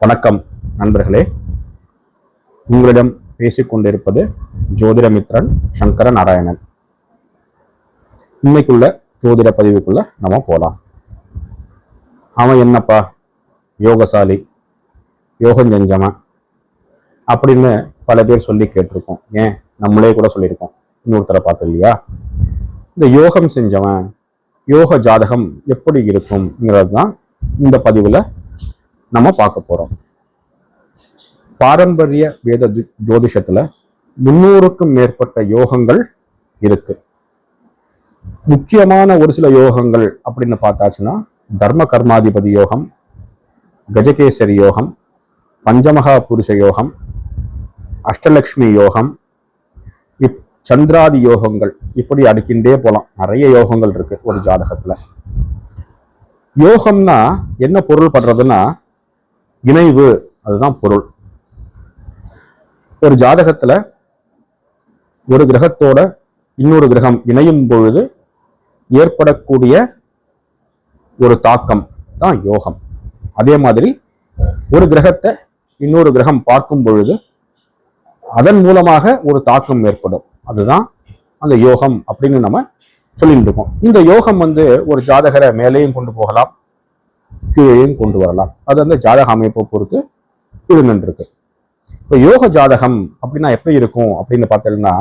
வணக்கம் நண்பர்களே. உங்களிடம் பேசிக்கொண்டிருப்பது ஜோதிடமித்ரன் சங்கர நாராயணன் இன்னைக்குள்ள ஜோதிட பதிவுக்குள்ள நம்ம போலாம். அவன் என்னப்பா? யோகசாலி யோகம் செஞ்சவன் அப்படின்னு பல பேர் சொல்லி கேட்டிருக்கோம். ஏன்? நம்மளே கூட சொல்லியிருக்கோம். இன்னொருத்தரை பார்த்து இல்லையா இந்த யோகம் செஞ்சவன் யோக ஜாதகம் எப்படி இருக்கும்ங்கிறது தான் இந்த பதிவுல நம்ம பார்க்க போறோம். பாரம்பரிய வேத ஜோதிஷத்துல முன்னூறுக்கும் மேற்பட்ட யோகங்கள் இருக்கு. முக்கியமான ஒரு சில யோகங்கள் அப்படின்னு பார்த்தாச்சுன்னா தர்ம கர்மாதிபதி யோகம் கஜகேசரி யோகம் பஞ்சமகா புருஷ யோகம் அஷ்டலக்ஷ்மி யோகம் இப் சந்திராதி யோகங்கள் இப்படி அடுக்கின்றே போலாம். நிறைய யோகங்கள் இருக்கு ஒரு ஜாதகத்துல. யோகம்னா என்ன பொருள் படுறதுன்னா இணைவு அதுதான் பொருள். ஒரு ஜாதகத்துல ஒரு கிரகத்தோட இன்னொரு கிரகம் இணையும் பொழுது ஏற்படக்கூடிய ஒரு தாக்கம் தான் யோகம். அதே மாதிரி ஒரு கிரகத்தை இன்னொரு கிரகம் பார்க்கும் பொழுது அதன் மூலமாக ஒரு தாக்கம் ஏற்படும். அதுதான் அந்த யோகம் அப்படின்னு நம்ம சொல்லிட்டு இருக்கோம். இந்த யோகம் வந்து ஒரு ஜாதகரை மேலேயும் கொண்டு போகலாம். கீழேயும் கொண்டு வரலாம். அது அந்த ஜாதக அமைப்பை பொறுத்து இருந்துருக்கு இப்போ யோக ஜாதகம் அப்படின்னா எப்படி இருக்கும் அப்படின்னு பார்த்தோம்னா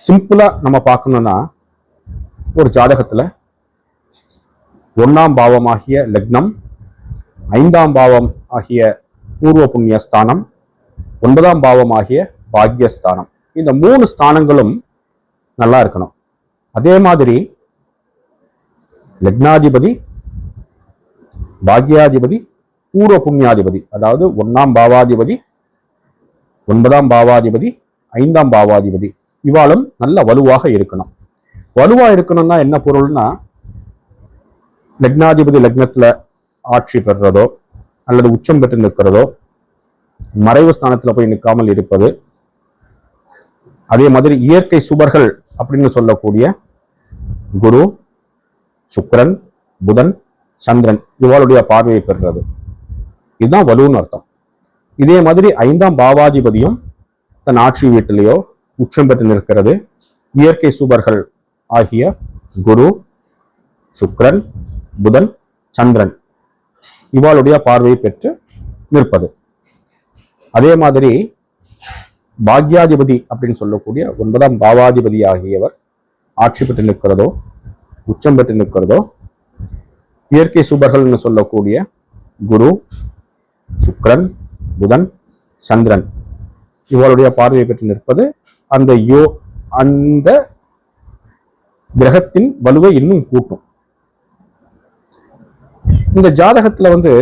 சிம்பிளா நம்ம பார்க்கணும்னா ஒரு ஜாதகத்துல ஒண்ணாம் பாவமாகிய லக்னம் ஐந்தாம் பாவம் ஆகிய பூர்வ புண்ணிய ஸ்தானம் ஒன்பதாம் பாவம் ஆகிய பாக்யஸ்தானம் இந்த மூணு ஸ்தானங்களும் நல்லா இருக்கணும். அதே மாதிரி லக்னாதிபதி பாக்யாதிபதி பூர்வ புண்ணியாதிபதி. அதாவது ஒன்னாம் பாவாதிபதி ஒன்பதாம் பாவாதிபதி ஐந்தாம் பாவாதிபதி. இவாளும் நல்ல வலுவாக இருக்கணும். வலுவா இருக்கணும்னா என்ன பொருள்னா லக்னாதிபதி லக்னத்துல ஆட்சி பெறுறதோ அல்லது உச்சம் பெற்று நிற்கிறதோ மறைவு ஸ்தானத்துல போய் நிற்காமல் இருப்பது அதே மாதிரி இயற்கை சுபர்கள் அப்படின்னு சொல்லக்கூடிய குரு சுக்கரன் புதன் சந்திரன் இவாளுடைய பார்வையை பெறுறது. இதுதான் வலுன்னு அர்த்தம். இதே மாதிரி ஐந்தாம் பாவாதிபதியும் தன் ஆட்சி வீட்டிலேயோ உச்சம் பெற்று நிற்கிறது. இயற்கை சுபர்கள் ஆகிய குரு சுக்ரன் புதன் சந்திரன் இவாளுடைய பார்வையை பெற்று நிற்பது. அதே மாதிரி பாக்யாதிபதி அப்படின்னு சொல்லக்கூடிய ஒன்பதாம் பாவாதிபதி ஆகியவர் ஆட்சி பெற்று நிற்கிறதோ உச்சம் பெற்று நிற்கிறதோ இயற்கை சுபர்கள்னு சொல்லக்கூடிய குரு சுக்ரன் புதன் சந்திரன் இவளுடைய பார்வையை பெற்று நிற்பது அந்த யோ அந்த கிரகத்தின் வலுவை இன்னும் கூட்டும். இந்த ஜாதகத்துல வந்து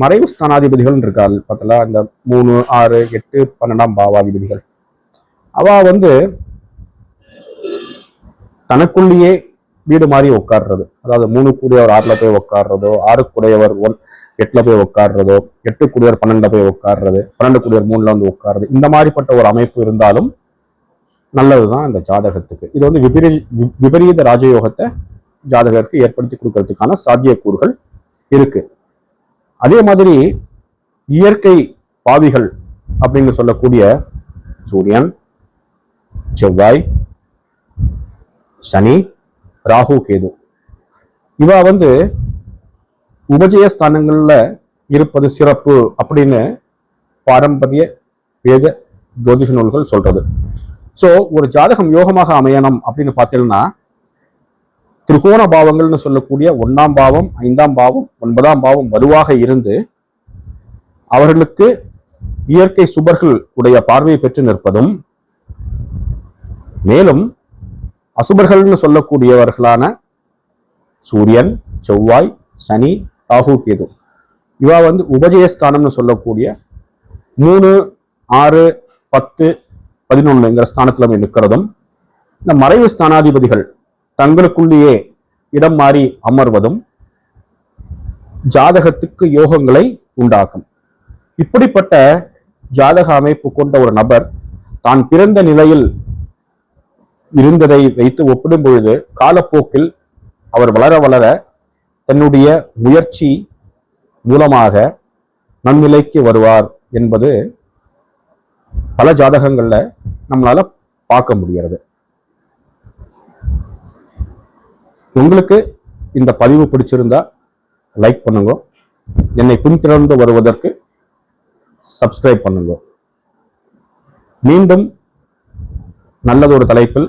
மறைவு ஸ்தானாதிபதிகள் இருக்காள் பார்த்தல அந்த மூணு ஆறு எட்டு பன்னெண்டாம் பாவாதிபதிகள். அவ வந்து தனக்குள்ளேயே வீடு மாதிரி உட்கார்றது. அதாவது மூணு கூடியவர் ஆறுல போய் உட்கார்றதோ ஆறு கூடையவர் ஒன் எட்டுல போய் உட்கார்றதோ எட்டு கூடியவர் பன்னெண்டுல போய் உட்கார்றது பன்னெண்டு கூடியவர் மூணுல வந்து உட்காடுறது இந்த மாதிரிப்பட்ட ஒரு அமைப்பு இருந்தாலும் நல்லதுதான் இந்த ஜாதகத்துக்கு. இது வந்து விபரீ விபரீத ராஜயோகத்தை ஜாதகருக்கு ஏற்படுத்தி கொடுக்கறதுக்கான சாத்தியக்கூறுகள் இருக்கு. அதே மாதிரி இயற்கை பாவிகள் அப்படின்னு சொல்லக்கூடிய சூரியன் செவ்வாய் சனி ராகு கேது. இவா வந்து உபஜய ஸ்தானங்கள்ல இருப்பது சிறப்பு அப்படின்னு பாரம்பரிய வேத ஜோதிஷ நூல்கள் சொல்றது. சோ ஒரு ஜாதகம் யோகமாக அமையணும் அப்படின்னு பார்த்தீங்கன்னா திருகோண பாவங்கள்னு சொல்லக்கூடிய ஒன்றாம் பாவம் ஐந்தாம் பாவம் ஒன்பதாம் பாவம் வலுவாக இருந்து அவர்களுக்கு இயற்கை சுபர்கள் உடைய பார்வையை பெற்று நிற்பதும் மேலும் அசுபர்கள்னு சொல்லக்கூடியவர்களான சூரியன் செவ்வாய் சனி ராகு கேது. இவா வந்து உபஜயஸ்தானம்னு சொல்லக்கூடிய மூணு ஆறு பத்து பதினொன்றுங்கிற ஸ்தானத்தில் போய் நிற்கிறதும் இந்த மறைவு ஸ்தானாதிபதிகள் தங்களுக்குள்ளேயே இடம் மாறி அமர்வதும் ஜாதகத்துக்கு யோகங்களை உண்டாக்கும். இப்படிப்பட்ட ஜாதக அமைப்பு கொண்ட ஒரு நபர் தான் பிறந்த நிலையில் இருந்ததை வைத்து ஒப்பிடும் பொழுது காலப்போக்கில் அவர் வளர வளர தன்னுடைய முயற்சி மூலமாக நன்னிலைக்கு வருவார் என்பது பல ஜாதகங்கள்ல நம்மளால பார்க்க முடிகிறது. உங்களுக்கு இந்த பதிவு பிடிச்சிருந்தா லைக் பண்ணுங்க. என்னை பின்தொடர்ந்து வருவதற்கு சப்ஸ்கிரைப் பண்ணுங்க. மீண்டும் நல்லதொரு தலைப்பில்